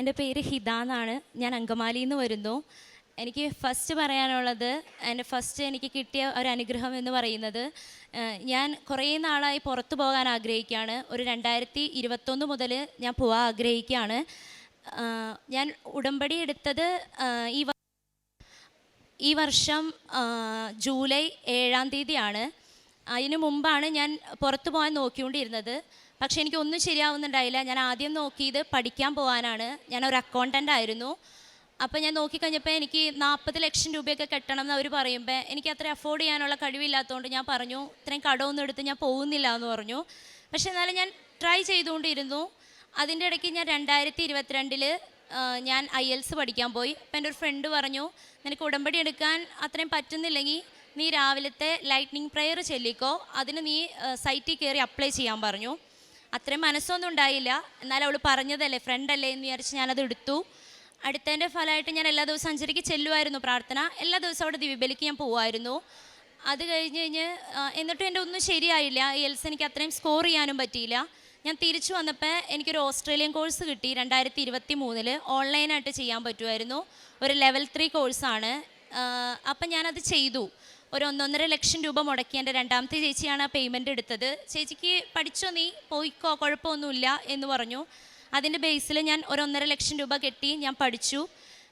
എന്റെ പേര് ഹിത എന്നാണ്. ഞാൻ അങ്കമാലിയിൽ നിന്ന് വരുന്നു. എനിക്ക് ഫസ്റ്റ് പറയാനുള്ളത് എന്റെ ഫസ്റ്റ് എനിക്ക് കിട്ടിയ ഒരു അനുഗ്രഹം എന്ന് പറയുന്നത് ഞാൻ കുറേ നാളായി പുറത്തു പോകാൻ ആഗ്രഹിക്കുകയാണ്. ഒരു രണ്ടായിരത്തി ഇരുപത്തൊന്ന് മുതൽ ഞാൻ പോകാൻ ആഗ്രഹിക്കുകയാണ്. ഞാൻ ഉടമ്പടി എടുത്തത് ഈ ഈ വർഷം ജൂലൈ ഏഴാം തീയതിയാണ്. അതിനു മുമ്പാണ് ഞാൻ പുറത്തു പോകാൻ നോക്കിക്കൊണ്ടിരുന്നത്. പക്ഷേ എനിക്കൊന്നും ശരിയാവുന്നുണ്ടായില്ല ഞാൻ ആദ്യം നോക്കിയത് പഠിക്കാൻ പോകാനാണ് ഞാൻ ഒരു അക്കൗണ്ടന്റ് ആയിരുന്നു. അപ്പോൾ ഞാൻ നോക്കിക്കഴിഞ്ഞപ്പോൾ എനിക്ക് നാൽപ്പത് ലക്ഷം രൂപയൊക്കെ കെട്ടണം എന്ന് അവർ പറയുമ്പോൾ എനിക്ക് അത്ര അഫോർഡ് ചെയ്യാനുള്ള കഴിവില്ലാത്തതുകൊണ്ട് ഞാൻ പറഞ്ഞു ഇത്രയും കടമൊന്നും എടുത്ത് ഞാൻ പോകുന്നില്ല എന്ന് പറഞ്ഞു. പക്ഷേ എന്നാലും ഞാൻ ട്രൈ ചെയ്തുകൊണ്ടിരുന്നു. അതിന്റെ ഇടയ്ക്ക് ഞാൻ രണ്ടായിരത്തി ഇരുപത്തിരണ്ടിൽ ഞാൻ ഐ എൽസ് പഠിക്കാൻ പോയി. അപ്പം എന്റെ ഒരു ഫ്രണ്ട് പറഞ്ഞു നിനക്ക് ഉടമ്പടി എടുക്കാൻ അത്രയും പറ്റുന്നില്ലെങ്കിൽ നീ രാവിലത്തെ ലൈറ്റ്നിങ് പ്രെയർ ചെല്ലിക്കോ. അതിന് നീ സൈറ്റിൽ കയറി അപ്ലൈ ചെയ്യാൻ പറഞ്ഞു. അത്രയും മനസ്സൊന്നും ഉണ്ടായില്ല. എന്നാൽ അവൾ പറഞ്ഞതല്ലേ ഫ്രണ്ടല്ലേ എന്ന് വിചാരിച്ച് ഞാനത് എടുത്തു. അടുത്തതിന്റെ ഫലമായിട്ട് ഞാൻ എല്ലാ ദിവസവും അഞ്ചരയ്ക്ക് ചെല്ലുമായിരുന്നു പ്രാർത്ഥന. എല്ലാ ദിവസവും അവിടെ ദിവ്യബലിക്ക് ഞാൻ പോകുമായിരുന്നു അത് കഴിഞ്ഞ് കഴിഞ്ഞ് എന്നിട്ടും എന്റെ ഒന്നും ശരിയായില്ല. എൽസ് എനിക്ക് അത്രയും സ്കോർ ചെയ്യാനും പറ്റിയില്ല. ഞാൻ തിരിച്ചു വന്നപ്പോൾ എനിക്കൊരു ഓസ്ട്രേലിയൻ കോഴ്സ് കിട്ടി രണ്ടായിരത്തി ഇരുപത്തി മൂന്നിൽ ഓൺലൈനായിട്ട് ചെയ്യാൻ പറ്റുമായിരുന്നു. ഒരു ലെവൽ ത്രീ കോഴ്സാണ്. അപ്പം ഞാനത് ചെയ്തു. ഒരു ഒന്നൊന്നര ലക്ഷം രൂപ മുടക്കി എന്റെ രണ്ടാമത്തെ ചേച്ചിയാണ് ആ പേയ്മെന്റ് എടുത്തത്. ചേച്ചിക്ക് പഠിച്ചോ നീ? പോയിക്കോ? കുഴപ്പമൊന്നുമില്ല എന്ന് പറഞ്ഞു. അതിന്റെ ബേസിൽ ഞാൻ ഒരു ഒന്നര ലക്ഷം രൂപ കെട്ടി ഞാൻ പഠിച്ചു.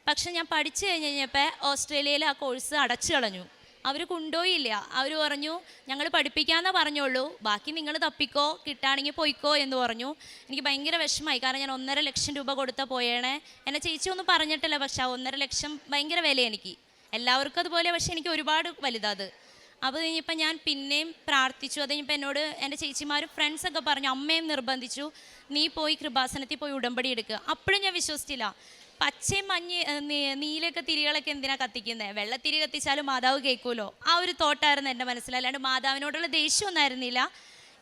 പക്ഷെ ഞാൻ പഠിച്ചു കഴിഞ്ഞ് കഴിഞ്ഞപ്പോൾ ഓസ്ട്രേലിയയിൽ ആ കോഴ്സ് അടച്ചു കളഞ്ഞു. അവർ കൊണ്ടുപോയില്ല. അവർ പറഞ്ഞു ഞങ്ങൾ പഠിപ്പിക്കാമെന്നേ പറഞ്ഞുള്ളൂ. ബാക്കി നിങ്ങൾ തപ്പിക്കോ കിട്ടുകയാണെങ്കിൽ പോയിക്കോ എന്ന് പറഞ്ഞു. എനിക്ക് ഭയങ്കര വിഷമമായി. കാരണം ഞാൻ ഒന്നര ലക്ഷം രൂപ കൊടുത്ത പോയേണേ എന്നെ ചേച്ചി ഒന്നും പറഞ്ഞിട്ടില്ല പക്ഷെ ആ ഒന്നര ലക്ഷം ഭയങ്കര വില എനിക്ക്. എല്ലാവർക്കും അതുപോലെ പക്ഷെ എനിക്ക് ഒരുപാട് വലുതാത് അപ്പോൾ കഴിഞ്ഞപ്പോൾ ഞാൻ പിന്നെയും പ്രാർത്ഥിച്ചു. അത് കഴിഞ്ഞപ്പോൾ എന്നോട് എന്റെ ചേച്ചിമാരും ഫ്രണ്ട്സൊക്കെ പറഞ്ഞു അമ്മയും നിർബന്ധിച്ചു. നീ പോയി കൃപാസനത്തിൽ പോയി ഉടമ്പടി എടുക്കുക അപ്പോഴും ഞാൻ വിശ്വസിച്ചില്ല. പച്ചയും മഞ്ഞ നീലൊക്കെ തിരികളൊക്കെ എന്തിനാണ് കത്തിക്കുന്നത് വെള്ളത്തിരി കത്തിച്ചാലും മാതാവ് കേൾക്കുമല്ലോ. ആ ഒരു തോട്ടായിരുന്നു എന്റെ മനസ്സിൽ. അല്ലാണ്ട് മാതാവിനോടുള്ള ദേഷ്യമൊന്നും ആയിരുന്നില്ല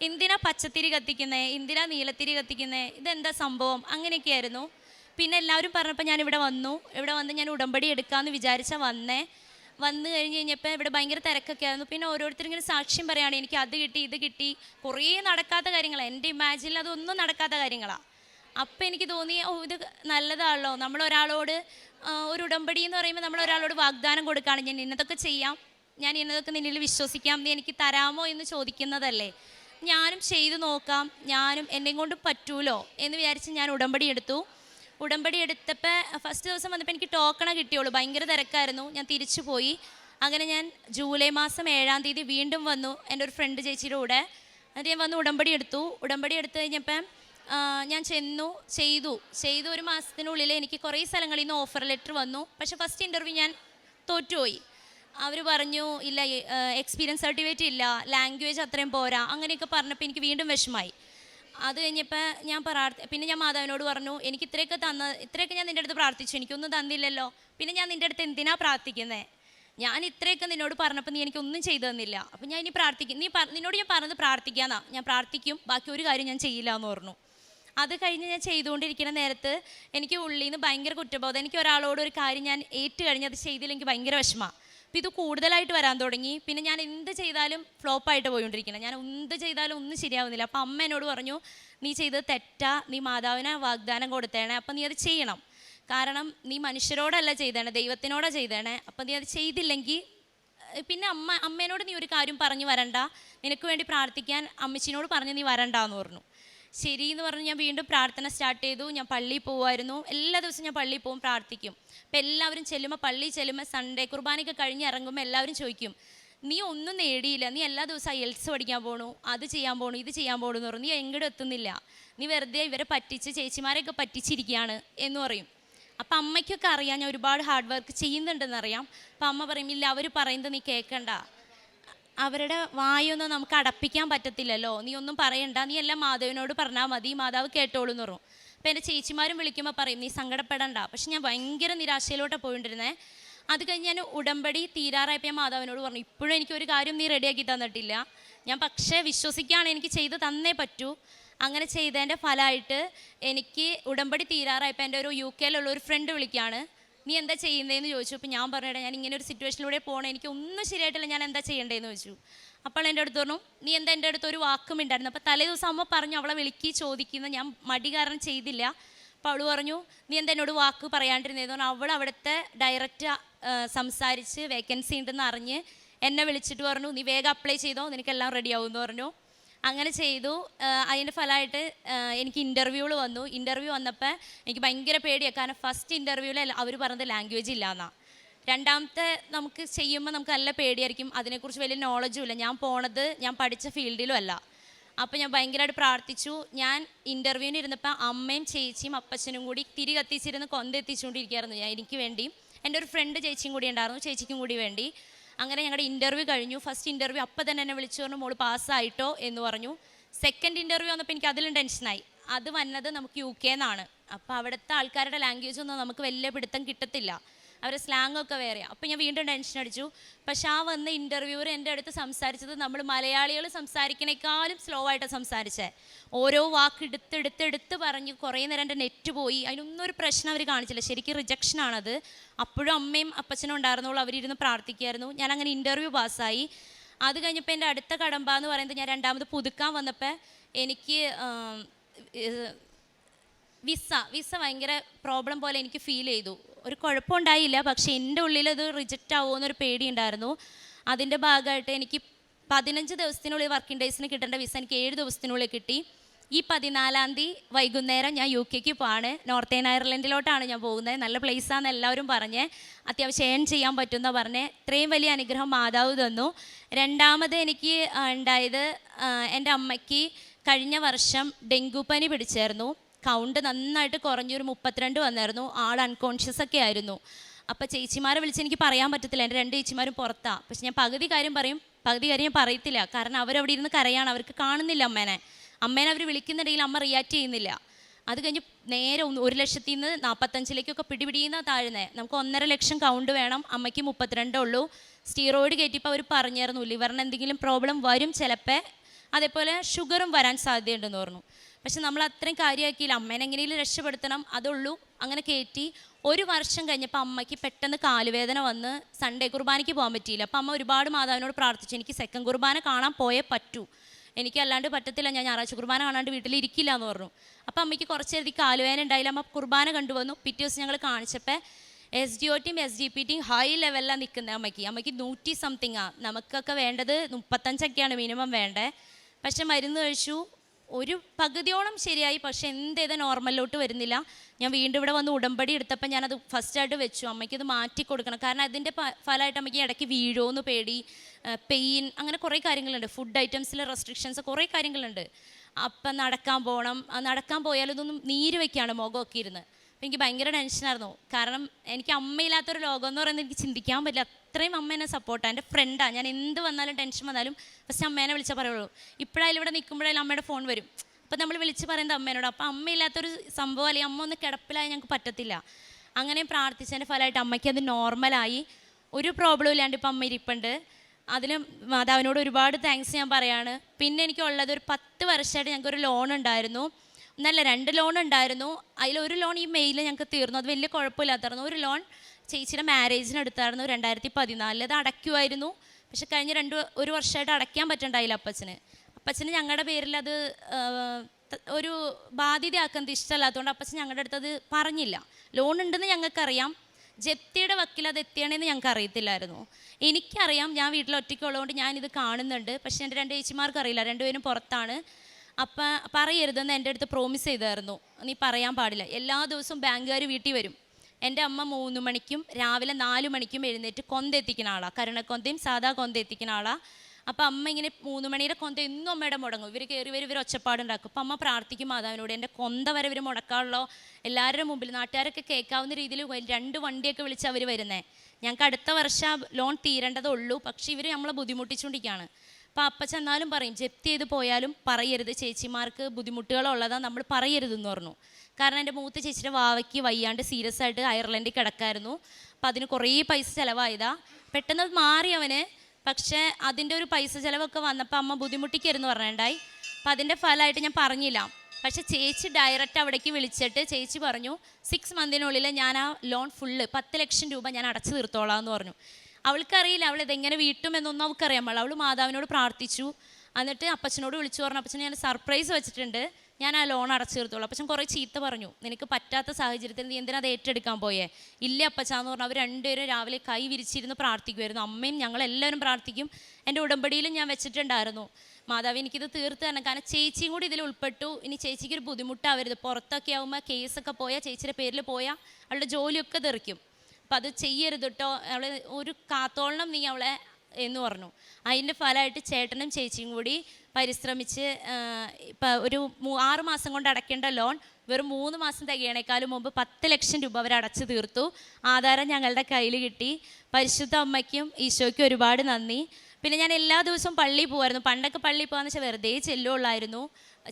എന്തിനാ പച്ചത്തിരി കത്തിക്കുന്നത് എന്തിനാ നീലത്തിരി കത്തിക്കുന്നത് ഇതെന്താ സംഭവം? അങ്ങനെയൊക്കെയായിരുന്നു. പിന്നെ എല്ലാവരും പറഞ്ഞപ്പോൾ ഞാൻ ഇവിടെ വന്നു. ഇവിടെ വന്ന് ഞാൻ ഉടമ്പടി എടുക്കാമെന്ന് വിചാരിച്ചാൽ വന്നേ. വന്നു കഴിഞ്ഞ് കഴിഞ്ഞപ്പോൾ ഇവിടെ ഭയങ്കര തിരക്കൊക്കെ ആയിരുന്നു. പിന്നെ ഓരോരുത്തരും ഇങ്ങനെ സാക്ഷ്യം പറയുകയാണ് എനിക്ക് അത് കിട്ടി ഇത് കിട്ടി. കുറേ നടക്കാത്ത കാര്യങ്ങളാണ് എന്റെ ഇമാജിനിൽ അതൊന്നും നടക്കാത്ത കാര്യങ്ങളാണ് അപ്പം എനിക്ക് തോന്നി ഓ ഇത് നല്ലതാണല്ലോ. നമ്മൾ ഒരാളോട് ഒരു ഉടമ്പടി എന്ന് പറയുമ്പോൾ നമ്മൾ ഒരാളോട് വാഗ്ദാനം കൊടുക്കുകയാണ് ഞാൻ ഇന്നതൊക്കെ ചെയ്യാം. ഞാൻ ഇന്നതൊക്കെ നിന്നിൽ വിശ്വസിക്കാം. നീ എനിക്ക് തരാമോ എന്ന് ചോദിക്കുന്നതല്ലേ. ഞാനും ചെയ്തു നോക്കാം. ഞാനും എന്നെയും കൊണ്ട് പറ്റൂലോ എന്ന് വിചാരിച്ച് ഞാൻ ഉടമ്പടി എടുത്തു. ഉടമ്പടി എടുത്തപ്പോൾ ഫസ്റ്റ് ദിവസം വന്നപ്പോൾ എനിക്ക് ടോക്കണ കിട്ടിയുള്ളൂ. ഭയങ്കര തിരക്കായിരുന്നു. ഞാൻ തിരിച്ചു പോയി. അങ്ങനെ ഞാൻ ജൂലൈ മാസം ഏഴാം തീയതി വീണ്ടും വന്നു എന്റെ ഒരു ഫ്രണ്ട് ചേച്ചിയുടെ കൂടെ. എന്നിട്ട് ഞാൻ വന്ന് ഉടമ്പടി എടുത്തു. ഉടമ്പടി എടുത്തു കഴിഞ്ഞപ്പം ഞാൻ ചെന്നു ചെയ്തു. ചെയ്തു ഒരു മാസത്തിനുള്ളിൽ എനിക്ക് കുറേ സ്ഥലങ്ങളിൽ നിന്ന് ഓഫർ ലെറ്റർ വന്നു. പക്ഷേ ഫസ്റ്റ് ഇന്റർവ്യൂ ഞാൻ തോറ്റുപോയി. അവർ പറഞ്ഞു ഇല്ല എക്സ്പീരിയൻസ് സർട്ടിഫിക്കറ്റ് ഇല്ല. ലാംഗ്വേജ് അത്രയും പോരാ. അങ്ങനെയൊക്കെ പറഞ്ഞപ്പോൾ എനിക്ക് വീണ്ടും വിഷമായി. അത് കഴിഞ്ഞപ്പോൾ ഞാൻ പ്രാർത്ഥി പിന്നെ ഞാൻ മാതാവിനോട് പറഞ്ഞു എനിക്ക് ഇത്രയൊക്കെ തന്ന ഇത്രയൊക്കെ ഞാൻ നിന്റെ അടുത്ത് പ്രാർത്ഥിച്ചു. എനിക്കൊന്നും തന്നില്ലല്ലോ. പിന്നെ ഞാൻ നിന്റെ അടുത്ത് എന്തിനാ പ്രാർത്ഥിക്കുന്നത് ഞാൻ ഇത്രയൊക്കെ നിന്നോട് പറഞ്ഞപ്പോൾ നീ എനിക്കൊന്നും ചെയ്തു തന്നില്ല. അപ്പം ഞാൻ ഇനി പ്രാർത്ഥിക്കും നീ നിന്നോട് ഞാൻ പറഞ്ഞത് പ്രാർത്ഥിക്കാന്നാ. ഞാൻ പ്രാർത്ഥിക്കും ബാക്കി ഒരു കാര്യം ഞാൻ ചെയ്യില്ല എന്ന് പറഞ്ഞു. അത് കഴിഞ്ഞ് ഞാൻ ചെയ്തുകൊണ്ടിരിക്കുന്ന നേരത്ത് എനിക്ക് ഉള്ളിൽ നിന്ന് ഭയങ്കര കുറ്റബോധം. എനിക്ക് ഒരാളോട് ഒരു കാര്യം ഞാൻ ഏറ്റു കഴിഞ്ഞ് അത് ചെയ്തില്ലെങ്കിൽ ഭയങ്കര വിഷമമാണ് അപ്പോൾ ഇത് കൂടുതലായിട്ട് വരാൻ തുടങ്ങി. പിന്നെ ഞാൻ എന്ത് ചെയ്താലും ഫ്ലോപ്പായിട്ട് പോയിക്കൊണ്ടിരിക്കണം ഞാൻ എന്ത് ചെയ്താലും ഒന്നും ശരിയാവുന്നില്ല. അപ്പം അമ്മ എന്നോട് പറഞ്ഞു നീ ചെയ്തത് തെറ്റാ. നീ മാതാവിനെ വാഗ്ദാനം കൊടുത്തേണേ അപ്പം നീ അത് ചെയ്യണം. കാരണം നീ മനുഷ്യരോടല്ല ചെയ്തേണേ. ദൈവത്തിനോടാ ചെയ്തേണേ. അപ്പം നീ അത് ചെയ്തില്ലെങ്കിൽ പിന്നെ അമ്മ അമ്മേനോട് നീ ഒരു കാര്യം പറഞ്ഞു വരണ്ട. നിനക്ക് വേണ്ടി പ്രാർത്ഥിക്കാൻ അമ്മച്ചിനോട് പറഞ്ഞ് നീ വരണ്ട എന്ന് പറഞ്ഞു. ശരി എന്ന് പറഞ്ഞ് ഞാൻ വീണ്ടും പ്രാർത്ഥന സ്റ്റാർട്ട് ചെയ്തു. ഞാൻ പള്ളിയിൽ പോകുമായിരുന്നു എല്ലാ ദിവസവും ഞാൻ പള്ളിയിൽ പോകും പ്രാർത്ഥിക്കും. അപ്പം എല്ലാവരും ചെല്ലുമ്പോൾ പള്ളി ചെല്ലുമ്പോൾ സൺഡേ കുർബാനയൊക്കെ കഴിഞ്ഞ് ഇറങ്ങുമ്പോൾ എല്ലാവരും ചോദിക്കും നീ ഒന്നും നേടിയില്ല. നീ എല്ലാ ദിവസവും ഐ എൽസ് പഠിക്കാൻ പോണു. അത് ചെയ്യാൻ പോണു. ഇത് ചെയ്യാൻ പോണു എന്ന് പറഞ്ഞു നീ എങ്ങോട്ടും എത്തുന്നില്ല. നീ വെറുതെ ഇവരെ പറ്റിച്ച് ചേച്ചിമാരെയൊക്കെ പറ്റിച്ചിരിക്കുകയാണ് എന്ന് പറയും. അപ്പം അമ്മയ്ക്കൊക്കെ അറിയാം ഞാൻ ഒരുപാട് ഹാർഡ് വർക്ക് ചെയ്യുന്നുണ്ടെന്ന് അറിയാം. അപ്പം അമ്മ പറയും ഇല്ല അവർ പറയുന്നത് നീ കേൾക്കണ്ട. അവരുടെ വായൊന്നും നമുക്ക് അടപ്പിക്കാൻ പറ്റത്തില്ലല്ലോ. നീ ഒന്നും പറയണ്ട. നീ എല്ലാം മാധവിനോട് പറഞ്ഞാൽ മതി. മാതാവ് കേട്ടോളൂ എന്ന് പറഞ്ഞു. അപ്പം എന്റെ ചേച്ചിമാരും വിളിക്കുമ്പോൾ പറയും നീ സങ്കടപ്പെടണ്ട. പക്ഷെ ഞാൻ ഭയങ്കര നിരാശയിലോട്ടാണ് പോയിട്ടിരുന്നേ അത് കഴിഞ്ഞ് ഞാൻ ഉടമ്പടി തീരാറായപ്പോൾ ഞാൻ മാതാവിനോട് പറഞ്ഞു ഇപ്പോഴും എനിക്ക് ഒരു കാര്യം നീ റെഡിയാക്കി തന്നിട്ടില്ല. ഞാൻ പക്ഷേ വിശ്വസിക്കുകയാണ് എനിക്ക് ചെയ്ത് തന്നേ പറ്റൂ. അങ്ങനെ ചെയ്തതിന്റെ ഫലമായിട്ട് എനിക്ക് ഉടമ്പടി തീരാറായപ്പോൾ എന്റെ ഒരു യു കെയിലുള്ള ഒരു ഫ്രണ്ട് വിളിക്കുകയാണ് നീ എന്താ ചെയ്യുന്നതെന്ന് ചോദിച്ചു. അപ്പോൾ ഞാൻ പറഞ്ഞിട്ട് ഞാൻ ഇങ്ങനെ ഒരു സിറ്റുവേഷനിലൂടെ പോകണം എനിക്ക് ഒന്നും ശരിയായിട്ടില്ല. ഞാൻ എന്താ ചെയ്യേണ്ടതെന്ന് ചോദിച്ചു. അപ്പോൾ എന്റെ അടുത്ത് പറഞ്ഞു നീ എന്താ എന്റെ അടുത്ത് ഒരു വാക്കും ഉണ്ടായിരുന്നു അപ്പോൾ തലേ ദിവസം അമ്മ പറഞ്ഞു അവളെ വിളിക്കി ചോദിക്കുന്ന ഞാൻ മടി കാരണം ചെയ്തില്ല. അപ്പോൾ അവൾ പറഞ്ഞു നീ എന്താ എന്നോട് വാക്ക് പറയാണ്ടിരുന്നതെന്ന് പറഞ്ഞു അവൾ അവിടുത്തെ ഡയറക്റ്റ് സംസാരിച്ച് വേക്കൻസി ഉണ്ടെന്ന് അറിഞ്ഞ് എന്നെ വിളിച്ചിട്ട് പറഞ്ഞു നീ വേഗം അപ്ലൈ ചെയ്തോ? നിനക്കെല്ലാം റെഡി ആവും എന്ന് പറഞ്ഞു. അങ്ങനെ ചെയ്തു. അതിന്റെ ഫലമായിട്ട് എനിക്ക് ഇന്റർവ്യൂകൾ വന്നു. ഇന്റർവ്യൂ വന്നപ്പോൾ എനിക്ക് ഭയങ്കര പേടിയാണ് കാരണം ഫസ്റ്റ് ഇന്റർവ്യൂവിൽ അവർ പറഞ്ഞത് ലാംഗ്വേജ് ഇല്ലയെന്നാണ് രണ്ടാമത്തെ നമുക്ക് ചെയ്യുമ്പോൾ നമുക്ക് നല്ല പേടിയായിരിക്കും. അതിനെക്കുറിച്ച് വലിയ നോളജും ഇല്ല. ഞാൻ പോണത് ഞാൻ പഠിച്ച ഫീൽഡിലും അല്ല. അപ്പോൾ ഞാൻ ഭയങ്കരമായിട്ട് പ്രാർത്ഥിച്ചു. ഞാൻ ഇന്റർവ്യൂവിന് ഇരുന്നപ്പോൾ അമ്മയും ചേച്ചിയും അപ്പച്ചനും കൂടി തിരി കത്തിച്ചിരുന്ന് കൊന്തെത്തിച്ചുകൊണ്ടിരിക്കുകയായിരുന്നു ഞാൻ എനിക്ക് വേണ്ടി. എന്റെ ഒരു ഫ്രണ്ട് ചേച്ചിയും കൂടി ഉണ്ടായിരുന്നു. ചേച്ചിക്കും കൂടി വേണ്ടി. അങ്ങനെ ഞങ്ങളുടെ ഇന്റർവ്യൂ കഴിഞ്ഞു. ഫസ്റ്റ് ഇന്റർവ്യൂ അപ്പം തന്നെ എന്നെ വിളിച്ചു പറഞ്ഞു മോൾ പാസ്സായിട്ടോ? എന്ന് പറഞ്ഞു. സെക്കൻഡ് ഇന്റർവ്യൂ വന്നപ്പോൾ എനിക്ക് അതിലും ടെൻഷനായി അത് വന്നത് നമുക്ക് യു കെ എന്നാണ് അപ്പോൾ അവിടുത്തെ ആൾക്കാരുടെ ലാംഗ്വേജ് ഒന്നും നമുക്ക് വലിയ പിടുത്തം കിട്ടത്തില്ല. അവരുടെ സ്ലാങ് ഒക്കെ വേറെയാണ് അപ്പോൾ ഞാൻ വീണ്ടും ടെൻഷൻ അടിച്ചു. പക്ഷെ ആ വന്ന ഇന്റർവ്യൂവർ എന്റെ അടുത്ത് സംസാരിച്ചത് നമ്മൾ മലയാളികൾ സംസാരിക്കണേക്കാളും സ്ലോ ആയിട്ടാണ് സംസാരിച്ചത് ഓരോ വാക്ക് എടുത്ത് എടുത്ത് എടുത്ത് പറഞ്ഞ് കുറേ നേരം എന്റെ നെറ്റ് പോയി. അതിനൊന്നും ഒരു പ്രശ്നം അവർ കാണിച്ചില്ല. ശരിക്കും റിജക്ഷൻ ആണത്. അപ്പോഴും അമ്മയും അപ്പച്ചനും ഉണ്ടായിരുന്നുള്ളൂ അവരിരുന്ന് പ്രാർത്ഥിക്കുമായിരുന്നു ഞാൻ അങ്ങനെ ഇന്റർവ്യൂ പാസ്സായി അത് കഴിഞ്ഞപ്പോൾ എന്റെ അടുത്ത കടമ്പ എന്ന് പറയുന്നത് ഞാൻ രണ്ടാമത് പുതുക്കാൻ വന്നപ്പോൾ എനിക്ക് വിസ വിസ ഭയങ്കര പ്രോബ്ലം പോലെ എനിക്ക് ഫീൽ ചെയ്തു. ഒരു കുഴപ്പമുണ്ടായില്ല പക്ഷേ എന്റെ ഉള്ളിൽ അത് റിജക്റ്റ് ആവുമോ എന്നൊരു പേടിയുണ്ടായിരുന്നു. അതിന്റെ ഭാഗമായിട്ട് എനിക്ക് പതിനഞ്ച് ദിവസത്തിനുള്ളിൽ വർക്കിംഗ് ഡേയ്സിന് കിട്ടേണ്ട വിസ എനിക്ക് ഏഴ് ദിവസത്തിനുള്ളിൽ കിട്ടി. ഈ പതിനാലാം തീയതി വൈകുന്നേരം ഞാൻ യു കെക്ക് പോവാണ്. നോർത്തേൺ അയർലൻഡിലോട്ടാണ് ഞാൻ പോകുന്നത്. നല്ല പ്ലേസാന്ന് എല്ലാവരും പറഞ്ഞ് അത്യാവശ്യം ഏൺ ചെയ്യാൻ പറ്റുന്ന പറഞ്ഞ് ഇത്രയും വലിയ അനുഗ്രഹം മാതാവ് തന്നു. രണ്ടാമത് എനിക്ക് ഉണ്ടായത് എന്റെ അമ്മയ്ക്ക് കഴിഞ്ഞ വർഷം ഡെങ്കു പനി പിടിച്ചായിരുന്നു. കൗണ്ട് നന്നായിട്ട് കുറഞ്ഞൊരു മുപ്പത്തിരണ്ട് വന്നായിരുന്നു. ആൾ അൺകോൺഷ്യസ് ഒക്കെ ആയിരുന്നു. അപ്പോൾ ചേച്ചിമാരെ വിളിച്ച് എനിക്ക് പറയാൻ പറ്റത്തില്ല. എന്റെ രണ്ട് ചേച്ചിമാരും പുറത്താണ് പക്ഷെ ഞാൻ പകുതി കാര്യം പറയും. പകുതി കാര്യം ഞാൻ പറയത്തില്ല. കാരണം അവരവിടെ ഇരുന്ന് കരയാണ്. അവർക്ക് കാണുന്നില്ല അമ്മേനെ. അമ്മേനെ അവർ വിളിക്കുന്നുണ്ടെങ്കിൽ അമ്മ റിയാക്ട് ചെയ്യുന്നില്ല. അത് കഴിഞ്ഞ് നേരെ ഒന്ന് ഒരു ലക്ഷത്തിൽ നിന്ന് നാൽപ്പത്തഞ്ചിലേക്കൊക്കെ പിടിപിടിയുന്ന താഴ്ന്നേ. നമുക്ക് ഒന്നര ലക്ഷം കൗണ്ട് വേണം. അമ്മയ്ക്ക് മുപ്പത്തിരണ്ടേ ഉള്ളൂ. സ്റ്റീറോയിഡ് കയറ്റിയപ്പോൾ അവർ പറഞ്ഞായിരുന്നു ലിവറിന് എന്തെങ്കിലും പ്രോബ്ലം വരും ചിലപ്പോൾ അതേപോലെ ഷുഗറും വരാൻ സാധ്യതയുണ്ടെന്ന് പറഞ്ഞു. പക്ഷെ നമ്മൾ അത്രയും കാര്യമാക്കിയില്ല. അമ്മേനെ എങ്ങനെയും രക്ഷപ്പെടുത്തണം അതുള്ളൂ. അങ്ങനെ കയറ്റി ഒരു വർഷം കഴിഞ്ഞപ്പോൾ അമ്മയ്ക്ക് പെട്ടെന്ന് കാലുവേദന വന്ന് സൺഡേ കുർബാനയ്ക്ക് പോകാൻ പറ്റിയില്ല. അപ്പം അമ്മ ഒരുപാട് മാതാവിനോട് പ്രാർത്ഥിച്ചു. എനിക്ക് സെക്കൻഡ് കുർബാന കാണാൻ പോയേ പറ്റൂ. എനിക്ക് അല്ലാണ്ട് പറ്റത്തില്ല. ഞാൻ ഞായറാഴ്ച കുർബാന കാണാണ്ട് വീട്ടിലിരിക്കില്ല എന്ന് പറഞ്ഞു. അപ്പം അമ്മയ്ക്ക് കുറച്ച് നേരത്തെ കാലുവേദന ഉണ്ടായില്ല. അമ്മ കുർബാന കണ്ടുവന്നു. പിറ്റേ ദിവസം ഞങ്ങൾ കാണിച്ചപ്പോൾ എസ് ഡി ഒ ടിയും എസ് ഡി പി ടിയും ഹൈ ലെവലിലാണ് നിൽക്കുന്നത് അമ്മയ്ക്ക്. അമ്മയ്ക്ക് നൂറ്റി സംതിങ് ആ. നമുക്കൊക്കെ വേണ്ടത് മുപ്പത്തഞ്ചൊക്കെയാണ് മിനിമം വേണ്ടത്. പക്ഷെ മരുന്ന് കഴിച്ചു. ഒരു പകുതിയോളം ശരിയായി. പക്ഷെ എന്ത് ചെയ്താൽ നോർമലിലോട്ട് വരുന്നില്ല. ഞാൻ വീണ്ടും ഇവിടെ വന്ന് ഉടമ്പടി എടുത്തപ്പോൾ ഞാനത് ഫസ്റ്റായിട്ട് വെച്ചു. അമ്മയ്ക്ക് ഇത് മാറ്റി കൊടുക്കണം. കാരണം അതിന്റെ ഫലമായിട്ട് അമ്മയ്ക്ക് ഇടയ്ക്ക് വീഴുമെന്ന് പേടി പെയിൻ അങ്ങനെ കുറേ കാര്യങ്ങളുണ്ട്. ഫുഡ് ഐറ്റംസിലെ റെസ്ട്രിക്ഷൻസ് കുറേ കാര്യങ്ങളുണ്ട്. അപ്പം നടക്കാൻ പോകണം നടക്കാൻ പോയാൽ ഇതൊന്നും നീര് വെക്കുകയാണ് മുഖമൊക്കെ ഇരുന്ന്. എനിക്ക് ഭയങ്കര ടെൻഷനായിരുന്നു കാരണം എനിക്ക് അമ്മയില്ലാത്തൊരു ലോകം എന്ന് പറയുന്നത് എനിക്ക് ചിന്തിക്കാൻ പറ്റില്ല. അത്രയും അമ്മ എന്നെ സപ്പോർട്ടാണ് എന്റെ ഫ്രണ്ടാണ് ഞാൻ എന്ത് വന്നാലും ടെൻഷൻ വന്നാലും ഫസ്റ്റ് അമ്മേനെ വിളിച്ചാൽ പറയുള്ളൂ. ഇപ്പോഴായാലും ഇവിടെ നിൽക്കുമ്പോഴായാലും അമ്മയുടെ ഫോൺ വരും. അപ്പം നമ്മൾ വിളിച്ച് പറയുന്നത് അമ്മേനോട് അപ്പം അമ്മയില്ലാത്തൊരു സംഭവം അല്ലെങ്കിൽ അമ്മ ഒന്ന് കിടപ്പിലായി ഞങ്ങൾക്ക് പറ്റത്തില്ല. അങ്ങനെ പ്രാർത്ഥിച്ചതിന്റെ ഫലമായിട്ട് അമ്മയ്ക്ക് അത് നോർമലായി ഒരു പ്രോബ്ലം ഇല്ലാണ്ട് ഇപ്പം അമ്മ ഇരിപ്പുണ്ട്. അതിന് മാതാവിനോട് ഒരുപാട് താങ്ക്സ് ഞാൻ പറയാണ്. പിന്നെ എനിക്കുള്ളത് ഒരു പത്ത് വർഷമായിട്ട് ഞങ്ങൾക്കൊരു ലോൺ ഉണ്ടായിരുന്നു. നല്ല രണ്ട് ലോൺ ഉണ്ടായിരുന്നു. അതിലൊരു ലോൺ ഈ മെയിൽ ഞങ്ങൾക്ക് തീർന്നു. അത് വലിയ കുഴപ്പമില്ലാത്തായിരുന്നു ഒരു ലോൺ ചേച്ചിയുടെ മാരേജിന് എടുത്തായിരുന്നു രണ്ടായിരത്തി പതിനാലിൽ അത് അടയ്ക്കുമായിരുന്നു പക്ഷെ കഴിഞ്ഞ രണ്ട് ഒരു വർഷമായിട്ട് അടയ്ക്കാൻ പറ്റണ്ടായില്ല അപ്പച്ചന്. അപ്പച്ചന് ഞങ്ങളുടെ പേരിൽ അത് ഒരു ബാധ്യതയാക്കുന്നത് ഇഷ്ടമല്ലാത്തതുകൊണ്ട് അപ്പച്ചൻ ഞങ്ങളുടെ അടുത്ത് അത് പറഞ്ഞില്ല. ലോൺ ഉണ്ടെന്ന് ഞങ്ങൾക്കറിയാം. ജപ്തിയുടെ വക്കിൽ അത് എത്തിയണേന്ന് ഞങ്ങൾക്ക് അറിയത്തില്ലായിരുന്നു എനിക്കറിയാം ഞാൻ വീട്ടിൽ ഒറ്റയ്ക്കുള്ളതുകൊണ്ട് ഞാനിത് കാണുന്നുണ്ട്. പക്ഷെ എന്റെ രണ്ട് ചേച്ചിമാർക്ക് അറിയില്ല. രണ്ടുപേരും പുറത്താണ്. അപ്പം പറയരുതെന്ന് എന്റെ അടുത്ത് പ്രോമിസ് ചെയ്തായിരുന്നു. നീ പറയാൻ പാടില്ല. എല്ലാ ദിവസവും ബാങ്കുകാർ വീട്ടിൽ വരും. എന്റെ അമ്മ മൂന്ന് മണിക്കും രാവിലെ നാല് മണിക്കും എഴുന്നേറ്റ് കൊന്ത എത്തിക്കുന്ന ആളാണ് കരുണക്കൊന്തയും സാധാ കൊന്ത എത്തിക്കുന്ന ആളാണ് അപ്പം അമ്മ ഇങ്ങനെ മൂന്ന് മണിയുടെ കൊന്ത എന്നും അമ്മയുടെ മുടങ്ങും. ഇവർ കയറി വരും ഇവർ ഒച്ചപ്പാടുണ്ടാക്കും. അപ്പം അമ്മ പ്രാർത്ഥിക്കും മാതാവിനോട് എന്റെ കൊന്ത വരെ ഇവർ മുടക്കാനുള്ളോ എല്ലാവരുടെ മുമ്പിൽ നാട്ടുകാരൊക്കെ കേൾക്കാവുന്ന രീതിയിൽ രണ്ട് വണ്ടിയൊക്കെ വിളിച്ച് അവർ വരുന്നത് ഞങ്ങൾക്ക് അടുത്ത വർഷം ലോൺ തീരേണ്ടതുള്ളൂ പക്ഷേ ഇവർ നമ്മളെ ബുദ്ധിമുട്ടിച്ചുകൊണ്ടിരിക്കുകയാണ് അപ്പം അപ്പ ചെന്നാലും പറയും ജപ്തി ചെയ്ത് പോയാലും പറയരുത് ചേച്ചിമാർക്ക് ബുദ്ധിമുട്ടുകളുള്ളതാ നമ്മൾ പറയരുതെന്ന് പറഞ്ഞു. കാരണം എന്റെ മൂത്ത ചേച്ചിയുടെ വാവയ്ക്ക് വയ്യാണ്ട് സീരിയസ് ആയിട്ട് അയർലൻഡിൽ കിടക്കായിരുന്നു. അപ്പം അതിന് കുറേ പൈസ ചിലവായതാ. പെട്ടെന്ന് മാറി അവന്. പക്ഷേ അതിന്റെ ഒരു പൈസ ചിലവൊക്കെ വന്നപ്പോൾ അമ്മ ബുദ്ധിമുട്ടിക്കരുന്ന് പറഞ്ഞിട്ടുണ്ടായി. അപ്പം അതിന്റെ ഫലമായിട്ട് ഞാൻ പറഞ്ഞില്ല. പക്ഷെ ചേച്ചി ഡയറക്റ്റ് അവിടേക്ക് വിളിച്ചിട്ട് ചേച്ചി പറഞ്ഞു സിക്സ് മന്തിനുള്ളിൽ ഞാൻ ആ ലോൺ ഫുള്ള് പത്ത് ലക്ഷം രൂപ ഞാൻ അടച്ചു തീർത്തോളാം എന്ന് പറഞ്ഞു. അവൾക്കറിയില്ല അവൾ ഇതെങ്ങനെ വീട്ടുമെന്നൊന്നും അവൾക്കറിയാൻ പാടില്ല. അവൾ മാതാവിനോട് പ്രാർത്ഥിച്ചു. എന്നിട്ട് അപ്പച്ചനോട് വിളിച്ചു പറഞ്ഞു അപ്പച്ചൻ ഞാൻ സർപ്രൈസ് വെച്ചിട്ടുണ്ട്. ഞാൻ ആ ലോൺ അടച്ചു തീർത്തോളൂ. അപ്പച്ചൻ കുറേ ചീത്ത പറഞ്ഞു. നിനക്ക് പറ്റാത്ത സാഹചര്യത്തിൽ നീ എന്തിനാ അത് ഏറ്റെടുക്കാൻ പോയേ? ഇല്ല അപ്പച്ചാന്ന് പറഞ്ഞു അവർ രണ്ടുപേരും രാവിലെ കൈ വിരിച്ചിരുന്ന് പ്രാർത്ഥിക്കുമായിരുന്നു അമ്മയും ഞങ്ങളെല്ലാവരും പ്രാർത്ഥിക്കും. എന്റെ ഉടമ്പടിയിലും ഞാൻ വെച്ചിട്ടുണ്ടായിരുന്നു. മാതാവ് എനിക്കിത് തീർത്ത് തരണം. കാരണം ചേച്ചിയും കൂടി ഇതിൽ ഉൾപ്പെട്ടു. ഇനി ചേച്ചിക്ക് ഒരു ബുദ്ധിമുട്ടാവരുത്. പുറത്തൊക്കെ ആകുമ്പോൾ കേസൊക്കെ പോയാൽ ചേച്ചിയുടെ പേരിൽ പോയാൽ അവളുടെ ജോലിയൊക്കെ തെറിക്കും. അപ്പം അത് ചെയ്യരുത് കേട്ടോ അവളെ ഒരു കാത്തോളണം നീ അവളെ എന്ന് പറഞ്ഞു. അതിന്റെ ഫലമായിട്ട് ചേട്ടനും ചേച്ചിയും കൂടി പരിശ്രമിച്ച് ഇപ്പം ഒരു ആറ് മാസം കൊണ്ട് അടയ്ക്കേണ്ട ലോൺ വെറും മൂന്ന് മാസം തികയണേക്കാളും മുമ്പ് പത്ത് ലക്ഷം രൂപ അവർ അടച്ചു തീർത്തു. ആധാരം ഞങ്ങളുടെ കയ്യിൽ കിട്ടി. പരിശുദ്ധ അമ്മയ്ക്കും ഈശോയ്ക്കും ഒരുപാട് നന്ദി. പിന്നെ ഞാൻ എല്ലാ ദിവസവും പള്ളിയിൽ പോകുമായിരുന്നു പണ്ടൊക്കെ പള്ളിയിൽ പോകാന്ന് വെച്ചാൽ വെറുതെ ചെല്ലുള്ളായിരുന്നു.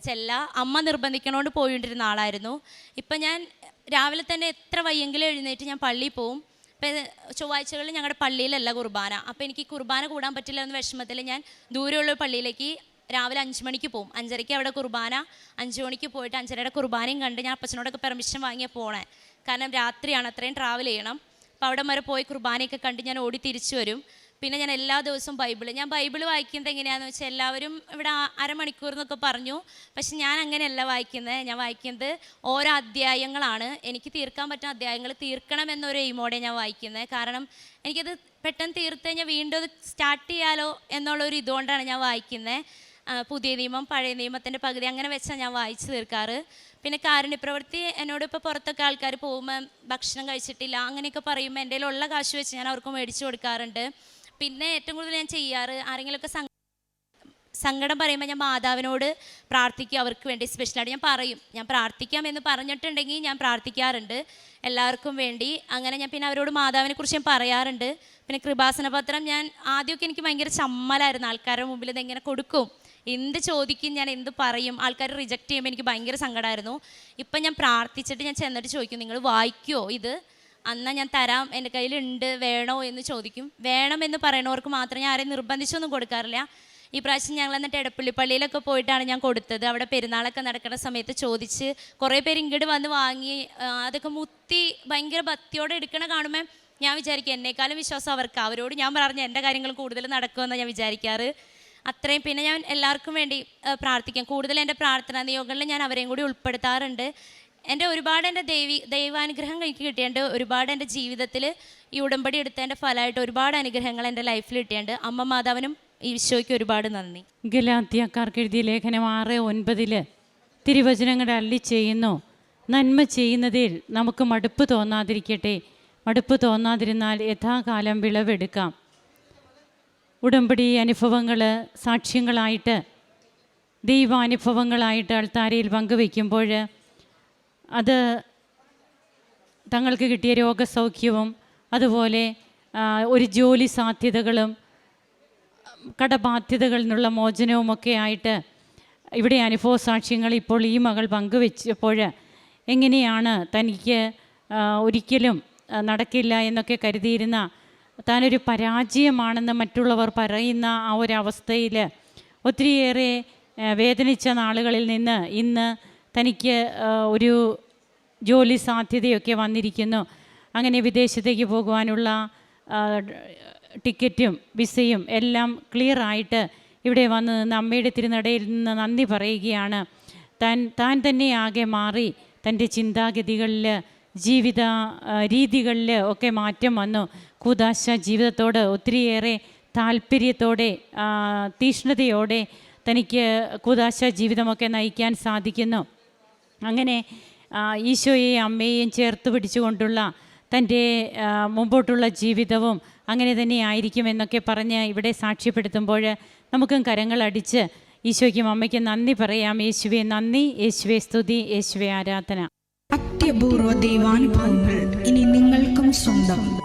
ചെല്ല അമ്മ നിർബന്ധിക്കണോണ്ട് പോയിട്ടിരുന്ന ആളായിരുന്നു. ഇപ്പം ഞാൻ രാവിലെ തന്നെ എത്ര വയ്യെങ്കിലും എഴുന്നേറ്റ് ഞാൻ പള്ളിയിൽ പോവും. അപ്പം ചൊവ്വാഴ്ചകളിൽ ഞങ്ങളുടെ പള്ളിയിലല്ല കുർബാന. അപ്പോൾ എനിക്ക് കുർബാന കൂടാൻ പറ്റില്ല എന്ന വിഷമത്തിൽ ഞാൻ ദൂരെയുള്ള പള്ളിയിലേക്ക് രാവിലെ അഞ്ച് മണിക്ക് പോകും അഞ്ചരയ്ക്ക് അവിടെ കുർബാന അഞ്ച് മണിക്ക് പോയിട്ട് അഞ്ചരയുടെ കുർബാനയും കണ്ട് ഞാൻ അപ്പച്ചനോടൊക്കെ പെർമിഷൻ വാങ്ങിയാൽ പോണേ. കാരണം രാത്രിയാണ് അത്രയും ട്രാവൽ ചെയ്യണം. അപ്പോൾ അവിടെ വരെ പോയി കുർബാനയൊക്കെ കണ്ട് ഞാൻ ഓടി തിരിച്ചു വരും. പിന്നെ ഞാൻ എല്ലാ ദിവസവും ബൈബിൾ ഞാൻ ബൈബിൾ വായിക്കുന്നത് എങ്ങനെയാണെന്ന് വെച്ചാൽ എല്ലാവരും ഇവിടെ അരമണിക്കൂർ എന്നൊക്കെ പറഞ്ഞു. പക്ഷെ ഞാൻ അങ്ങനെയല്ല വായിക്കുന്നത് ഞാൻ വായിക്കുന്നത് ഓരോ അധ്യായങ്ങളാണ്. എനിക്ക് തീർക്കാൻ പറ്റുന്ന അധ്യായങ്ങൾ തീർക്കണം എന്നൊരു എയിമോടെ ഞാൻ വായിക്കുന്നത് കാരണം എനിക്കത് പെട്ടെന്ന് തീർത്ത് കഴിഞ്ഞാൽ വീണ്ടും അത് സ്റ്റാർട്ട് ചെയ്യാലോ എന്നുള്ളൊരു ഇതുകൊണ്ടാണ് ഞാൻ വായിക്കുന്നത് പുതിയ നിയമം പഴയ നിയമത്തിന്റെ പകുതി അങ്ങനെ വെച്ചാണ് ഞാൻ വായിച്ചു തീർക്കാറ്. പിന്നെ കാരുണ്യപ്രവൃത്തി എന്നോട് ഇപ്പോൾ പുറത്തൊക്കെ ആൾക്കാർ പോകുമ്പോൾ ഭക്ഷണം കഴിച്ചിട്ടില്ല അങ്ങനെയൊക്കെ പറയുമ്പോൾ എന്റെ ഉള്ള കാശ് വെച്ച് ഞാൻ അവർക്ക് മേടിച്ചു കൊടുക്കാറുണ്ട്. പിന്നെ ഏറ്റവും കൂടുതൽ ഞാൻ ചെയ്യാറ് ആരെങ്കിലുമൊക്കെ സങ്ക സങ്കടം പറയുമ്പോൾ ഞാൻ മാതാവിനോട് പ്രാർത്ഥിക്കും അവർക്ക് വേണ്ടി സ്പെഷ്യലായിട്ട് ഞാൻ പറയും. ഞാൻ പ്രാർത്ഥിക്കാം എന്ന് പറഞ്ഞിട്ടുണ്ടെങ്കിൽ ഞാൻ പ്രാർത്ഥിക്കാറുണ്ട് എല്ലാവർക്കും വേണ്ടി. അങ്ങനെ ഞാൻ പിന്നെ അവരോട് മാതാവിനെ കുറിച്ച് ഞാൻ പറയാറുണ്ട്. പിന്നെ കൃപാസന പത്രം ഞാൻ ആദ്യമൊക്കെ എനിക്ക് ഭയങ്കര ചമ്മലായിരുന്നു. ആൾക്കാരുടെ മുമ്പിൽ ഇതെങ്ങനെ കൊടുക്കും എന്ത് ചോദിക്കും ഞാൻ എന്ത് പറയും ആൾക്കാർ റിജക്റ്റ് ചെയ്യുമ്പോൾ എനിക്ക് ഭയങ്കര സങ്കടമായിരുന്നു ഇപ്പം ഞാൻ പ്രാർത്ഥിച്ചിട്ട് ഞാൻ ചെന്നിട്ട് ചോദിക്കും നിങ്ങൾ വായിക്കുമോ ഇത്? അന്നാ ഞാൻ തരാം എന്റെ കയ്യിലുണ്ട് വേണോ എന്ന് ചോദിക്കും. വേണമെന്ന് പറയണവർക്ക് മാത്രം ഞാൻ ആരെയും നിർബന്ധിച്ചൊന്നും കൊടുക്കാറില്ല. ഈ പ്രാവശ്യം ഞങ്ങൾ എന്നിട്ട് എടപ്പള്ളിപ്പള്ളിയിലൊക്കെ പോയിട്ടാണ് ഞാൻ കൊടുത്തത്. അവിടെ പെരുന്നാളൊക്കെ നടക്കുന്ന സമയത്ത് ചോദിച്ച് കുറേ പേര് ഇങ്ങോട്ട് വന്ന് വാങ്ങി അതൊക്കെ മുത്തി ഭയങ്കര ഭക്തിയോടെ എടുക്കണ കാണുമ്പോൾ ഞാൻ വിചാരിക്കും എന്നേക്കാളും വിശ്വാസം അവർക്ക്. അവരോട് ഞാൻ പറഞ്ഞ എന്റെ കാര്യങ്ങൾ കൂടുതൽ നടക്കുമെന്നാണ് ഞാൻ വിചാരിക്കാറ്. അത്രയും പിന്നെ ഞാൻ എല്ലാവർക്കും വേണ്ടി പ്രാർത്ഥിക്കാം. കൂടുതൽ എന്റെ പ്രാർത്ഥനാ നിയോഗങ്ങളിൽ ഞാൻ അവരെയും കൂടി ഉൾപ്പെടുത്താറുണ്ട്. എന്റെ ഒരുപാട് എന്റെ ദൈവി ദൈവാനുഗ്രഹം എനിക്ക് കിട്ടിയുണ്ട് ഒരുപാട് എന്റെ ജീവിതത്തിൽ ഈ ഉടമ്പടി എടുത്തതിന്റെ ഫലമായിട്ട് ഒരുപാട് അനുഗ്രഹങ്ങൾ എന്റെ ലൈഫിൽ കിട്ടിയുണ്ട് അമ്മ മാതാവിനും ഈശോയ്ക്ക് ഒരുപാട് നന്ദി. ഗലാധ്യാക്കാർക്ക് എഴുതിയ ലേഖനം ആറ് ഒൻപതിൽ തിരുവചനങ്ങൾ അള്ളി ചെയ്യുന്നു. നന്മ ചെയ്യുന്നതിൽ നമുക്ക് മടുപ്പ് തോന്നാതിരിക്കട്ടെ. മടുപ്പ് തോന്നാതിരുന്നാൽ യഥാകാലം വിളവെടുക്കാം. ഉടമ്പടി അനുഭവങ്ങൾ സാക്ഷ്യങ്ങളായിട്ട് ദൈവാനുഭവങ്ങളായിട്ട് അൾത്താരയിൽ പങ്കുവയ്ക്കുമ്പോൾ അത് തങ്ങൾക്ക് കിട്ടിയ രോഗസൗഖ്യവും അതുപോലെ ഒരു ജോലി സാധ്യതകളും കടബാധ്യതകളിൽ നിന്നുള്ള മോചനവുമൊക്കെ ആയിട്ട് ഇവിടെ അനുഭവ സാക്ഷ്യങ്ങൾ ഇപ്പോൾ ഈ മകൾ പങ്കുവെച്ചപ്പോൾ എങ്ങനെയാണ് തനിക്ക് ഒരിക്കലും നടക്കില്ല എന്നൊക്കെ കരുതിയിരുന്ന താനൊരു പരാജയമാണെന്ന് മറ്റുള്ളവർ പറയുന്ന ആ ഒരവസ്ഥയിൽ ഒത്തിരിയേറെ വേദനിച്ച നാളുകളിൽ നിന്ന് ഇന്ന് തനിക്ക് ഒരു ജോലി സാധ്യതയൊക്കെ വന്നിരിക്കുന്നു. അങ്ങനെ വിദേശത്തേക്ക് പോകുവാനുള്ള ടിക്കറ്റും വിസയും എല്ലാം ക്ലിയർ ആയിട്ട് ഇവിടെ വന്ന് നിന്ന് അമ്മയുടെ തിരുനടയിൽ നിന്ന് നന്ദി പറയുകയാണ്. താൻ താൻ തന്നെ ആകെ മാറി തന്റെ ചിന്താഗതികളിൽ ജീവിത രീതികളിൽ ഒക്കെ മാറ്റം വന്നു. കൂതാശ ജീവിതത്തോട് ഒത്തിരിയേറെ താല്പര്യത്തോടെ തീഷ്ണതയോടെ തനിക്ക് കൂതാശ ജീവിതമൊക്കെ നയിക്കാൻ സാധിക്കുന്നു. അങ്ങനെ ഈശോയെയും അമ്മയെയും ചേർത്ത് പിടിച്ചുകൊണ്ടുള്ള തന്റെ മുമ്പോട്ടുള്ള ജീവിതവും അങ്ങനെ തന്നെ ആയിരിക്കും എന്നൊക്കെ പറഞ്ഞ് ഇവിടെ സാക്ഷ്യപ്പെടുത്തുമ്പോൾ നമുക്കും കരങ്ങളടിച്ച് ഈശോയ്ക്കും അമ്മയ്ക്കും നന്ദി പറയാം. യേശുവെ നന്ദി. യേശുവെ സ്തുതി. യേശുവെ ആരാധന. അത്യപൂർവ ദൈവാനുഭവങ്ങൾ ഇനി നിങ്ങൾക്കും സ്വന്തം.